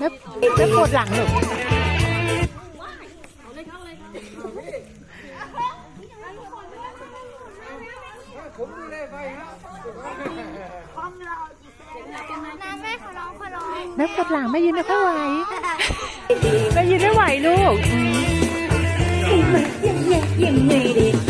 แล้วแล้วปวดหลังหนูน้ำแม่ขอร้องขอร้องแล้วปวดหลังไม่ยืนไม่ค่อยไหวไม่ยืนไม่ไหวลูกอืมยังไงยังไงเด็กคิดสิ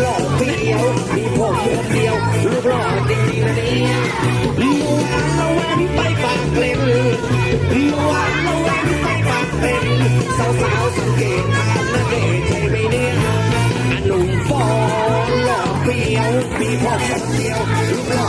หล่อเปียวมีผมเดียวรูปหล่อจริงๆนะเนี่ยลัวละแวนไปปากเกร็นลัวละแวนไปปากเป็นสาวสาวสังเกตทามนะเด็กใช่ไหมเนี่ยหนุ่มฟอหล่อเปียวมีผมเดียวรูปหล่อ